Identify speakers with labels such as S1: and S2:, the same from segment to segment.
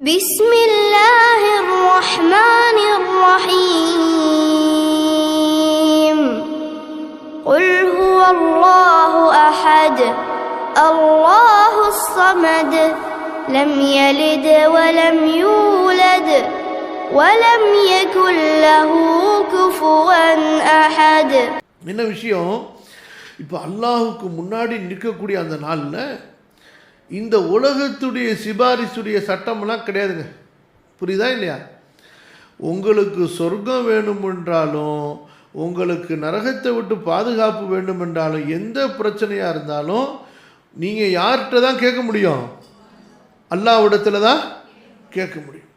S1: بسم الله الرحمن الرحيم قل هو الله احد الله الصمد لم يلد ولم يولد ولم يكن له كفوا احد
S2: என்ன விஷயம் இப்போ அல்லாஹுக்கு முன்னாடி நிற்கக்கூடிய அந்த நாளில் இந்த உலகத்துடைய சிபாரிசுடைய சட்டமெல்லாம் கிடையாதுங்க. புரியுதா இல்லையா? உங்களுக்கு சொர்க்கம் வேணுமென்றாலும் உங்களுக்கு நரகத்தை விட்டு பாதுகாப்பு வேண்டுமென்றாலும் எந்த பிரச்சனையாக இருந்தாலும் நீங்கள் யார்கிட்ட தான் கேட்க முடியும்? அல்லாவிடத்தில் தான் கேட்க முடியும்.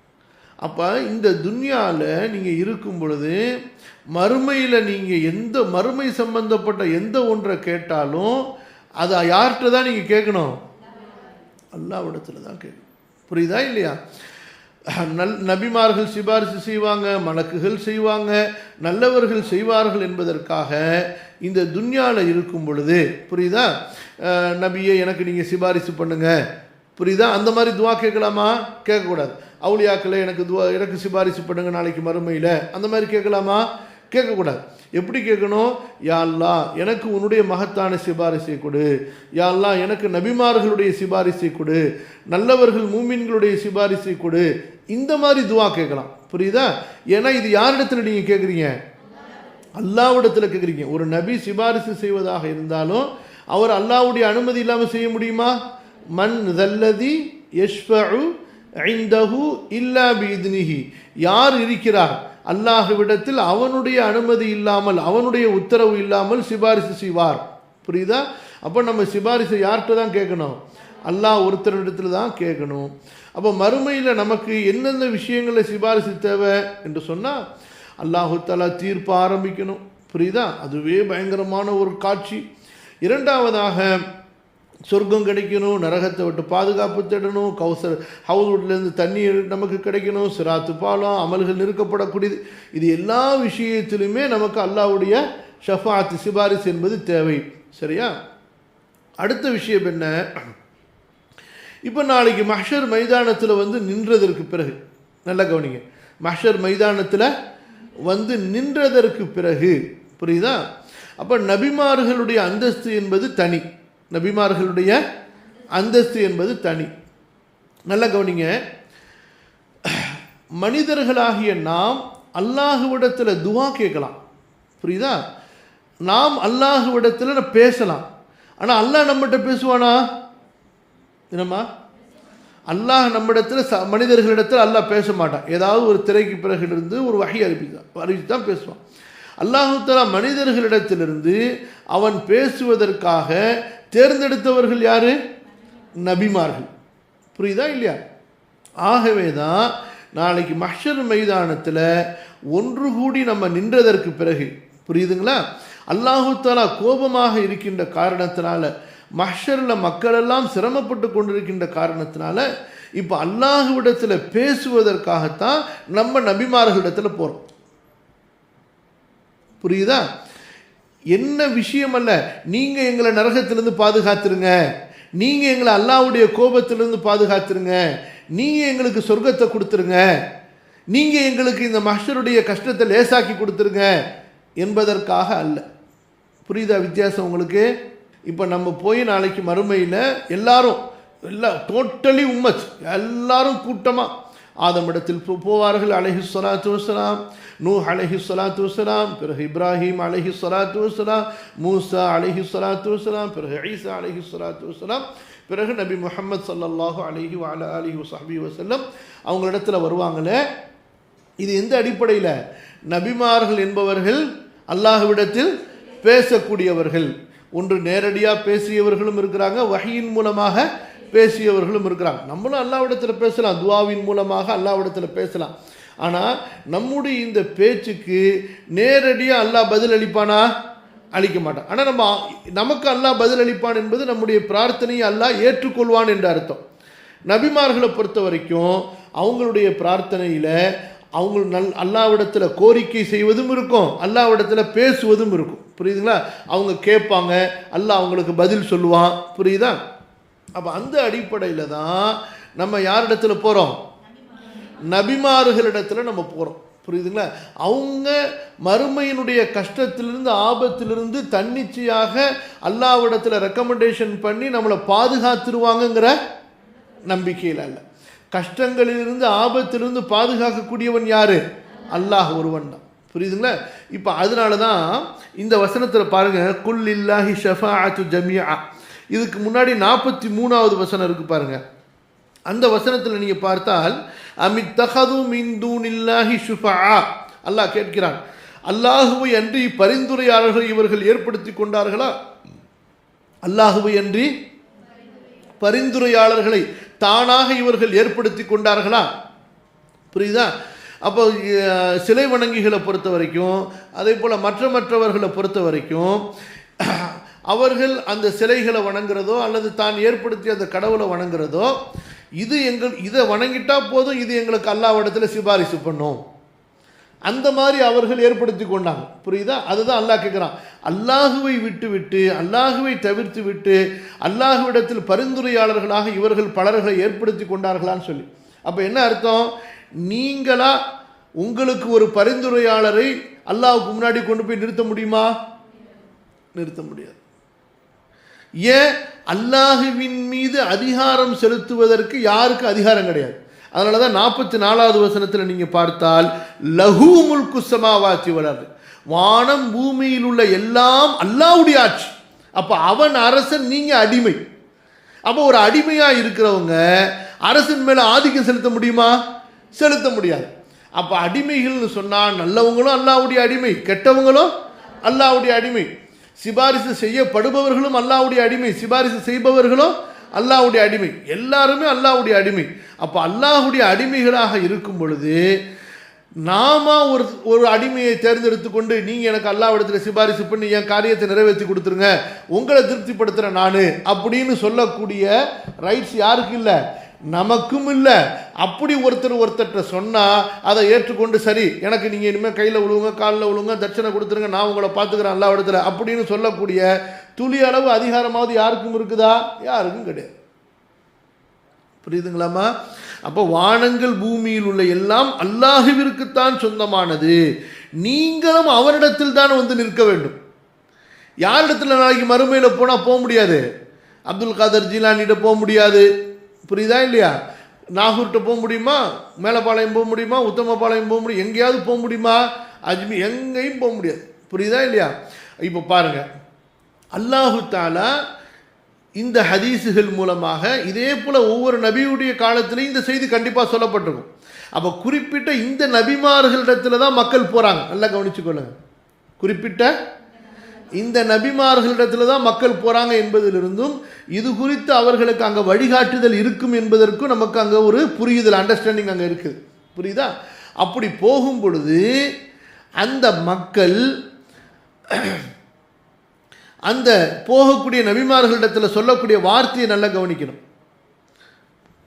S2: அப்போ இந்த துன்யாவில் நீங்கள் இருக்கும் பொழுது மறுமையில் நீங்கள் எந்த மறுமை சம்பந்தப்பட்ட எந்த ஒன்றை கேட்டாலும் அதை யார்கிட்ட தான் நீங்கள் கேட்கணும்? அல்லாவிடத்தில் தான் கேட்கும் புரியுதா இல்லையா? நல் நபிமார்கள் சிபாரிசு செய்வாங்க மலக்குகள் செய்வாங்க நல்லவர்கள் செய்வார்கள் என்பதற்காக இந்த துன்யாவில் இருக்கும் பொழுது புரியுதா? நபியை நபியே எனக்கு நீங்கள் சிபாரிசு பண்ணுங்கள் புரியுதா? அந்த மாதிரி துவா கேட்கலாமா? கேட்கக்கூடாது. அவுளியாக்களை எனக்கு துவா எனக்கு சிபாரிசு பண்ணுங்கள் நாளைக்கு மறுமையில். அந்த மாதிரி கேட்கலாமா? கேட்கக்கூடாது. எப்படி கேட்கணும்? யாழ்லா எனக்கு உன்னுடைய மகத்தான சிபாரிசை கொடு. யாழ்லா எனக்கு நபிமார்களுடைய சிபாரிசை கொடு. நல்லவர்கள் மூமின்களுடைய சிபாரிசை கொடு. இந்த மாதிரி துவா கேட்கலாம். புரியுதா? ஏன்னா இது யாரிடத்தில் நீங்கள் கேட்குறீங்க? அல்லாவிடத்தில் கேட்குறீங்க. ஒரு நபி சிபாரிசு செய்வதாக இருந்தாலும் அவர் அல்லாவுடைய அனுமதி இல்லாமல் செய்ய முடியுமா? மன் தல்லதி யஷ்ஃபு ஐந்தஹு இல்லா பீத்னிஹி. யார் இருக்கிறார்? அல்லாஹுவிடத்தில் அவனுடைய அனுமதி இல்லாமல் அவனுடைய உத்தரவு இல்லாமல் சிபாரிசு செய்வார். புரியுதா? அப்போ நம்ம சிபாரிசை யார்கிட்ட தான் கேட்கணும்? அல்லாஹ் ஒருத்தரிடத்தில் தான் கேட்கணும். அப்போ மறுமையில் நமக்கு எந்தெந்த விஷயங்களை சிபாரிசு தேவை என்று சொன்னால் அல்லாஹுத்தாலா தீர்ப்பு ஆரம்பிக்கணும். புரியுதா? அதுவே பயங்கரமான ஒரு காட்சி. இரண்டாவதாக சொர்க்கம் கிடைக்கணும் நரகத்தை விட்டு பாதுகாப்பு தேடணும் கௌசர் ஹவுஸ்லேருந்து தண்ணீர் நமக்கு கிடைக்கணும் சிராத்து பாலம் அமல்கள் நிறுக்கப்படக்கூடியது. இது எல்லா விஷயத்திலுமே நமக்கு அல்லாஹ்வுடைய ஷஃபாத் சிபாரிசு என்பது தேவை. சரியா? அடுத்த விஷயம் என்ன? இப்போ நாளைக்கு மஷர் மைதானத்தில் வந்து நின்றதற்கு பிறகு நல்ல கவனிங்க. மஷர் மைதானத்தில் வந்து நின்றதற்கு பிறகு புரியுதா? அப்போ நபிமார்களுடைய அந்தஸ்து என்பது தனி. நபிமார்களுடைய அந்தஸ்து என்பது தனி. நல்ல கவனிங்க. மனிதர்களாகிய நாம் அல்லாஹுவிடத்தில் துவா கேட்கலாம். புரியுதா? நாம் அல்லாஹுவிடத்தில் பேசலாம். ஆனால் அல்லாஹ் நம்மகிட்ட பேசுவானா? என்னம்மா? அல்லாஹ் நம்மிடத்தில் ச மனிதர்களிடத்தில் அல்லாஹ் பேச மாட்டான். ஏதாவது ஒரு திரைக்கு பிறகிலிருந்து ஒரு வகை அறிவித்தான் அறிவித்து தான் பேசுவான். அல்லாஹு தலா மனிதர்களிடத்திலிருந்து அவன் பேசுவதற்காக தேர்ந்தெடுத்தவர்கள் யார்? நபிமார்கள். புரியுதா இல்லையா? ஆகவே தான் நாளைக்கு மஷர் மைதானத்தில் ஒன்று கூடி நம்ம நின்றதற்கு பிறகு புரியுதுங்களா? அல்லாஹு கோபமாக இருக்கின்ற காரணத்தினால மஷரில் மக்களெல்லாம் சிரமப்பட்டு கொண்டிருக்கின்ற காரணத்தினால இப்போ அல்லாஹுவிடத்தில் பேசுவதற்காகத்தான் நம்ம நபிமார்களிடத்தில் போகிறோம் புரியுதா? என்ன விஷயம் அல்ல நீங்கள் எங்களை நரகத்திலிருந்து பாதுகாத்துருங்க. நீங்கள் எங்களை அல்லாவுடைய கோபத்திலிருந்து பாதுகாத்துருங்க. நீங்கள் எங்களுக்கு சொர்க்கத்தை கொடுத்துருங்க. நீங்கள் எங்களுக்கு இந்த மஷருடைய கஷ்டத்தை லேசாக்கி கொடுத்துருங்க என்பதற்காக அல்ல. புரியுதா வித்தியாசம் உங்களுக்கு? இப்போ நம்ம போய் நாளைக்கு மறுமையில் எல்லாரும் எல்லா டோட்டலி உம்மச் எல்லாரும் கூட்டமாக ஆதமிடத்தில் போ- போவார்கள். அலைஹி சொலாத்து வசலாம் நூ அலைஹி சொலாத்து வசலாம் பிறகு இப்ராஹிம் அலைஹி சொலாத்து வசலாம் மூசா அலைஹி சொலாத்து வசலாம் பிறகு ஐசா அலைஹி சொலாத்து வசலாம் பிறகு நபி முஹம்மது ஸல்லல்லாஹு அலைஹி வ அலா அலிஹி வஸஹ்பிஹி வஸல்லம் அவங்களிடத்துல வருவாங்களே. இது எந்த அடிப்படையில்? நபிமார்கள் என்பவர்கள் அல்லாஹ்விடத்தில் பேசக்கூடியவர்கள். ஒன்று நேரடியாக பேசியவர்களும் இருக்கிறாங்க. வகையின் மூலமாக பேசியவர்களும் இருக்கிறாங்க. நம்மளும் அல்லாவிடத்தில் பேசலாம். துவாவின் மூலமாக அல்லாவிடத்தில் பேசலாம். ஆனால் நம்முடைய இந்த பேச்சுக்கு நேரடியாக அல்லாஹ் பதில் அளிப்பானா? அளிக்க மாட்டான். ஆனால் நம்ம நமக்கு அல்லாஹ் பதில் அளிப்பான் என்பது நம்முடைய பிரார்த்தனையை அல்லாஹ் ஏற்றுக்கொள்வான் என்ற அர்த்தம். நபிமார்களை பொறுத்த வரைக்கும் அவங்களுடைய பிரார்த்தனையில் அவங்க நல் அல்லாவிடத்தில் கோரிக்கை செய்வதும் இருக்கும். அல்லாவிடத்தில் பேசுவதும் இருக்கும். புரியுதுங்களா? அவங்க கேட்பாங்க. அல்லாஹ் அவங்களுக்கு பதில் சொல்லுவான். புரியுதா? அப்போ அந்த அடிப்படையில் தான் நம்ம யாரிடத்துல போகிறோம் நபிமார்களிடத்துல நம்ம போகிறோம் புரியுதுங்களா? அவங்க மறுமையினுடைய கஷ்டத்திலிருந்து ஆபத்திலிருந்து தன்னிச்சையாக அல்லாவிடத்தில் ரெக்கமெண்டேஷன் பண்ணி நம்மளை பாதுகாத்துருவாங்கங்கிற நம்பிக்கையில் அல்ல. கஷ்டங்களிலிருந்து ஆபத்திலிருந்து பாதுகாக்கக்கூடியவன் யார்? அல்லாஹ் ஒருவன் தான். புரியுதுங்களா? இப்போ அதனால தான் இந்த வசனத்தில் பாருங்கள் குல் இல்லாஹி ஷஃபாஅத்து ஜமியா இதுக்கு முன்னாடி நாற்பத்தி மூணாவது வசனம் இருக்கு பாருங்க. அந்த வசனத்தில் நீங்க பார்த்தால் அமித் தஹது மிந்தூனில்லாஹி ஷுஃபா அல்லாஹ் கேட்கிறான் அல்லாஹுவை அன்றி பரிந்துரையாளர்கள் இவர்கள் ஏற்படுத்தி கொண்டார்களா? அல்லாஹுவை அன்றி பரிந்துரையாளர்களை தானாக இவர்கள் ஏற்படுத்தி கொண்டார்களா? புரியுதா? அப்போ சிலை வணங்கிகளை பொறுத்த வரைக்கும் அதே போல் மற்ற மற்றவர்களை பொறுத்த வரைக்கும் அவர்கள் அந்த சிலைகளை வணங்குறதோ அல்லது தான் ஏற்படுத்திய அந்த கடவுளை வணங்குறதோ இது எங்கள் இதை வணங்கிட்டா போதும் இது எங்களுக்கு அல்லாவிடத்தில் சிபாரிசு பண்ணும். அந்த மாதிரி அவர்கள் ஏற்படுத்தி கொண்டாங்க. புரியுதா? அதுதான் அல்லாஹ் கேட்குறான் அல்லாஹுவை விட்டு விட்டு அல்லாஹுவை தவிர்த்து விட்டு அல்லாஹுவிடத்தில் பரிந்துரையாளர்களாக இவர்கள் பலர்களை ஏற்படுத்தி கொண்டார்களான்னு சொல்லி. அப்போ என்ன அர்த்தம்? நீங்களா உங்களுக்கு ஒரு பரிந்துரையாளரை அல்லாவுக்கு முன்னாடி கொண்டு போய் நிறுத்த முடியுமா? நிறுத்த முடியாது. ஏன் அல்லாஹுவின் மீது அதிகாரம் செலுத்துவதற்கு யாருக்கு அதிகாரம் கிடையாது? அதனால தான் நாற்பத்தி நாலாவது வசனத்தில் நீங்கள் பார்த்தால் லகு முல்கு சமாவாத்தி வளர்ந்து வானம் பூமியில் உள்ள எல்லாம் அல்லாவுடைய ஆட்சி. அப்போ அவன் அரசன் நீங்கள் அடிமை. அப்போ ஒரு அடிமையாக இருக்கிறவங்க அரசின் மேலே ஆதிக்கம் செலுத்த முடியுமா? செலுத்த முடியாது. அப்போ அடிமைகள்னு சொன்னால் நல்லவங்களும் அல்லாவுடைய அடிமை கெட்டவங்களும் அல்லாவுடைய அடிமை. சிபாரிசு செய்யப்படுபவர்களும் அல்லாவுடைய அடிமை. சிபாரிசு செய்பவர்களும் அல்லாவுடைய அடிமை. எல்லாருமே அல்லாஹ்வுடைய அடிமை. அப்போ அல்லாஹுடைய அடிமைகளாக இருக்கும் பொழுது நாம ஒரு ஒரு அடிமையை தேர்ந்தெடுத்து கொண்டு நீங்கள் எனக்கு அல்லாவிடத்தில் சிபாரிசு பண்ணி என் காரியத்தை நிறைவேற்றி கொடுத்துருங்க. உங்களை திருப்திப்படுத்துகிறேன் நான். அப்படின்னு சொல்லக்கூடிய ரைட்ஸ் யாருக்கு இல்லை? நமக்கும் இல்லை. அப்படி ஒருத்தர் ஒருத்தர்கிட்ட சொன்னால் அதை ஏற்றுக்கொண்டு சரி எனக்கு நீங்கள் இனிமேல் கையில் விழுவுங்க காலில் விழுவுங்க தட்சணை கொடுத்துருங்க நான் உங்களை பார்த்துக்கிறேன் இடத்துல. அப்படின்னு சொல்லக்கூடிய துளி அளவு அதிகாரமாவது யாருக்கும் இருக்குதா? யாருக்கும் கிடையாது. புரியுதுங்களாம்மா? அப்போ வானங்கள் பூமியில் உள்ள எல்லாம் அல்லாஹுவிற்குத்தான் சொந்தமானது. நீங்களும் அவரிடத்தில் தான் வந்து நிற்க வேண்டும். யாரிடத்தில் நாளைக்கு மறுமையில் போனால் போக முடியாது? அப்துல் காதர் ஜீலானிட்ட போக முடியாது. புரியுதா இல்லையா? நாகூர்கிட்ட போக முடியுமா? மேலப்பாளையம் போக முடியுமா? உத்தமபாளையம் போக முடியும்? எங்கேயாவது போக முடியுமா? அஜ்மி எங்கேயும் போக முடியாது. புரியுதா இல்லையா? இப்போ பாருங்க. அல்லாஹு தாலா இந்த ஹதீஸுகள் மூலமாக இதே போல் ஒவ்வொரு நபியுடைய காலத்திலையும் இந்த செய்தி கண்டிப்பாக சொல்லப்பட்டிருக்கும். அப்போ குறிப்பிட்ட இந்த நபிமார்களிடத்துல தான் மக்கள் போகிறாங்க நல்லா கவனிச்சுக்கொள்ளுங்க. குறிப்பிட்ட இந்த நபிமார்களிடத்தில் தான் மக்கள் போகிறாங்க என்பதிலிருந்தும் இது குறித்து அவர்களுக்கு அங்கே வழிகாட்டுதல் இருக்கும் என்பதற்கும் நமக்கு அங்கே ஒரு புரியுதல் அண்டர்ஸ்டாண்டிங் அங்கே இருக்குது. புரியுதா? அப்படி போகும் பொழுது அந்த மக்கள் அந்த போகக்கூடிய நபிமார்களிடத்தில் சொல்லக்கூடிய வார்த்தையை நல்லா கவனிக்கணும்.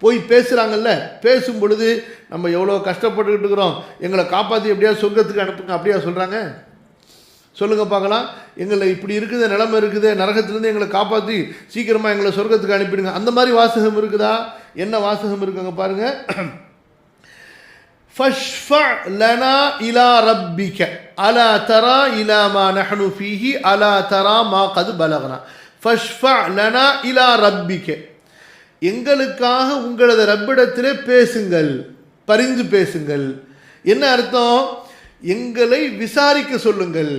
S2: போய் பேசுகிறாங்கல்ல பேசும் பொழுது நம்ம எவ்வளோ கஷ்டப்பட்டுக்கிட்டு இருக்கிறோம் எங்களை காப்பாற்றி எப்படியா சொர்க்கத்துக்கு அனுப்புங்க அப்படியா சொல்கிறாங்க சொல்லுங்கள் பார்க்கலாம். எங்களை இப்படி இருக்குது நிலமை இருக்குது நரகத்திலேருந்து எங்களை காப்பாற்றி சீக்கிரமாக எங்களை சொர்க்கத்துக்கு அனுப்பிடுங்க. அந்த மாதிரி வாசகம் இருக்குதா? என்ன வாசகம் இருக்குங்க பாருங்கள் ஃபஷ்ஃபா லனா இலா ரப்பிக்க அலா தரா இலா மா நஹனு ஃபீஹி அலா தரா மா கது பலகனா. ஃபஷ்ஃபா லனா இலா ரப்பிக்க எங்களுக்காக உங்களது ரப்பிடத்திலே பேசுங்கள். பரிந்து பேசுங்கள். என்ன அர்த்தம்? எங்களை விசாரிக்க சொல்லுங்கள்.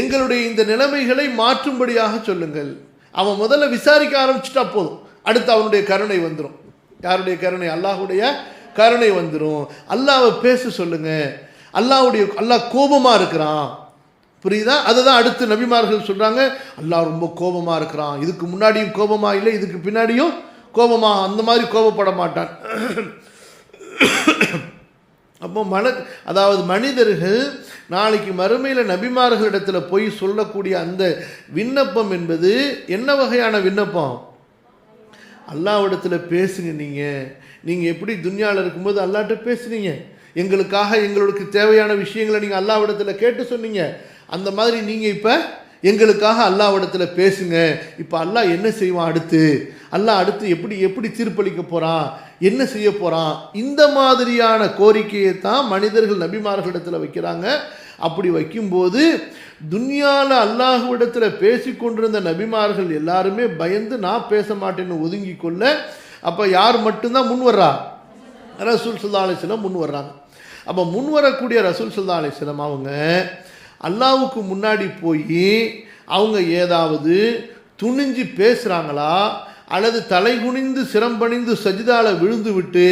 S2: எங்களுடைய இந்த நிலைமைகளை மாற்றும்படியாக சொல்லுங்கள். அவன் முதல்ல விசாரிக்க ஆரம்பிச்சிட்டா போதும். அடுத்து அவனுடைய கருணை வந்துடும் யாருடைய கருணை? அல்லாஹுடைய கருணை வந்துடும் அல்லாவை பேச சொல்லுங்க. அல்லாவுடைய அல்லாஹ் கோபமாக இருக்கிறான். புரியுதா? அதுதான் அடுத்து நபிமார்கள் சொல்கிறாங்க அல்லாஹ் ரொம்ப கோபமாக இருக்கிறான். இதுக்கு முன்னாடியும் கோபமாக இல்லை இதுக்கு பின்னாடியும் கோபமாக அந்த மாதிரி கோபப்பட மாட்டான். அப்போ மன அதாவது மனிதர்கள் நாளைக்கு மறுமையில் நபிமார்களிடத்தில் போய் சொல்லக்கூடிய அந்த விண்ணப்பம் என்பது என்ன வகையான விண்ணப்பம்? அல்லாவிடத்தில் பேசுங்க நீங்கள் நீங்கள் எப்படி துன்யாவில் இருக்கும்போது அல்லாட்ட பேசுனீங்க. எங்களுக்காக எங்களுக்கு தேவையான விஷயங்களை நீங்கள் அல்லாவிடத்தில் கேட்டு சொன்னீங்க. அந்த மாதிரி நீங்கள் இப்போ எங்களுக்காக அல்லாவிடத்தில் பேசுங்க. இப்போ அல்லாஹ் என்ன செய்வான் அடுத்து? அல்லாஹ் அடுத்து எப்படி எப்படி தீர்ப்பளிக்க போகிறான் என்ன செய்ய போகிறான் இந்த மாதிரியான கோரிக்கையை தான் மனிதர்கள் நபிமார்களிடத்தில் வைக்கிறாங்க. அப்படி வைக்கும்போது துன்யாவில் அல்லாஹுவிடத்தில் பேசி கொண்டிருந்த நபிமார்கள் எல்லாருமே பயந்து நான் பேச மாட்டேன்னு ஒதுங்கி கொள்ள. அப்போ யார் மட்டும்தான் முன் வர்றா? ரசூல் சுல்லா அலிஸ்லம் முன் வர்றாங்க. அப்போ முன் வரக்கூடிய ரசூல் சுல்லா அலிஸ்லம் அவங்க அல்லாவுக்கு முன்னாடி போய் அவங்க ஏதாவது துணிஞ்சு பேசுகிறாங்களா அல்லது தலைகுனிந்து சிரம்பணிந்து சஜிதால விழுந்துவிட்டு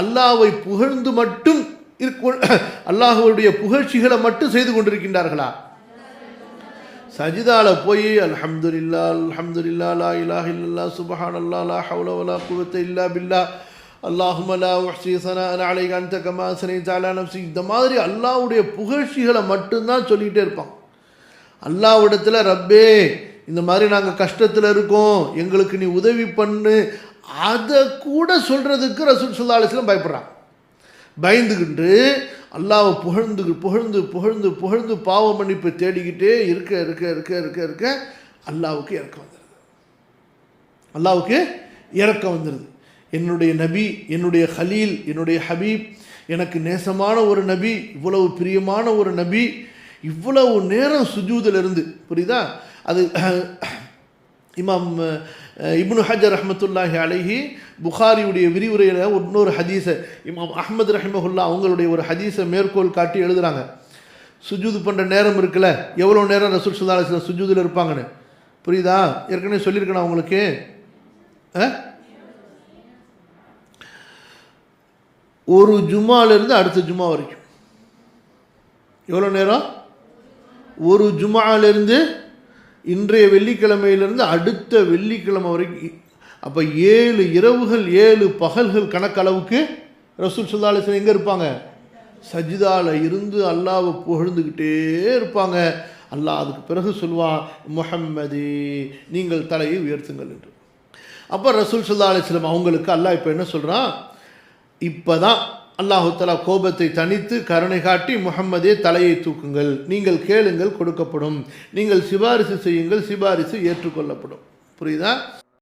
S2: அல்லாவை புகழ்ந்து மட்டும் இருக்க அல்லாஹுடைய புகழ்ச்சிகளை மட்டும் செய்து கொண்டிருக்கின்றார்களா? சஜிதால போய் அல்ஹம்துல்லா அல்ஹம்துல்லா லா இலாஹ் இல்லல்லா சுப்ஹானல்லா லா ஹவ்ல வலா குவத்த இல்லா பில்லா அல்லாஹும லா உஹ்ஸி ஸனாஅன் அலைக அன்த கமா ஸனைத இந்த மாதிரி அல்லாஹ்வுடைய புகழ்ச்சிகளை மட்டும்தான் சொல்லிகிட்டே இருப்பான். அல்லாஹ்விடத்தில் ரப்பே இந்த மாதிரி நாங்கள் கஷ்டத்தில் இருக்கோம் எங்களுக்கு நீ உதவி பண்ணு. அதை கூட சொல்கிறதுக்கு ரசூல் சுல்லா அலிஸ்லாம் பயப்படுறான். பயந்துக்கிட்டு அல்லாவை புகழ்ந்து புகழ்ந்து புகழ்ந்து புகழ்ந்து பாவ மன்னிப்பு தேடிக்கிட்டே இருக்க இருக்க இருக்க இருக்க இருக்க அல்லாவுக்கு இறக்கம் வந்துடுது அல்லாவுக்கு இறக்கம் வந்துடுது என்னுடைய நபி என்னுடைய ஹலீல் என்னுடைய ஹபீப் எனக்கு நேசமான ஒரு நபி இவ்வளவு பிரியமான ஒரு நபி இவ்வளவு நேரம் சுஜூதில் இருந்து புரியுதா? அது இமாம் இப்னு ஹஜர் ரஹ்மத்துல்லாஹி அலைஹி புகாரியுடைய விரிவுரையில் இன்னொரு ஹதீஸை இமாம் அஹமது ரஹிமஹுல்லா அவங்களுடைய ஒரு ஹதீஸை மேற்கோள் காட்டி எழுதுகிறாங்க சுஜூது பண்ணுற நேரம் இருக்குல்ல எவ்வளோ நேரம் ரசூல் சுல்லா சுஜூதில் இருப்பாங்கன்னு? புரியுதா? ஏற்கனவே சொல்லியிருக்கேன் உங்களுக்கு? ஆ ஒரு ஜுமாலேருந்து அடுத்த ஜுமா வரைக்கும். எவ்வளோ நேரம்? ஒரு ஜுமாலேருந்து இன்றைய வெள்ளிக்கிழமையிலிருந்து அடுத்த வெள்ளிக்கிழமை வரைக்கும் அப்போ ஏழு இரவுகள் ஏழு பகல்கள் கணக்களவுக்கு ரசூல் சுல்லாலிசன் எங்கே இருப்பாங்க? சஜிதாவில் இருந்து அல்லாவை புகழ்ந்துக்கிட்டே இருப்பாங்க. அல்லாஹ் அதுக்கு பிறகு சொல்லுவான் முஹம்மது நீங்கள் தலையை உயர்த்துங்கள் என்று. அப்போ ரசூல் சுல்லா அவங்களுக்கு அல்லாஹ் இப்போ என்ன சொல்கிறான் இப்போ தான் அல்லாஹுத்தலா கோபத்தை தனித்து கருணை காட்டி முகம்மதே தலையை தூக்குங்கள். நீங்கள் கேளுங்கள் கொடுக்கப்படும். நீங்கள் சிபாரிசு செய்யுங்கள் சிபாரிசு ஏற்றுக்கொள்ளப்படும். புரியுதா?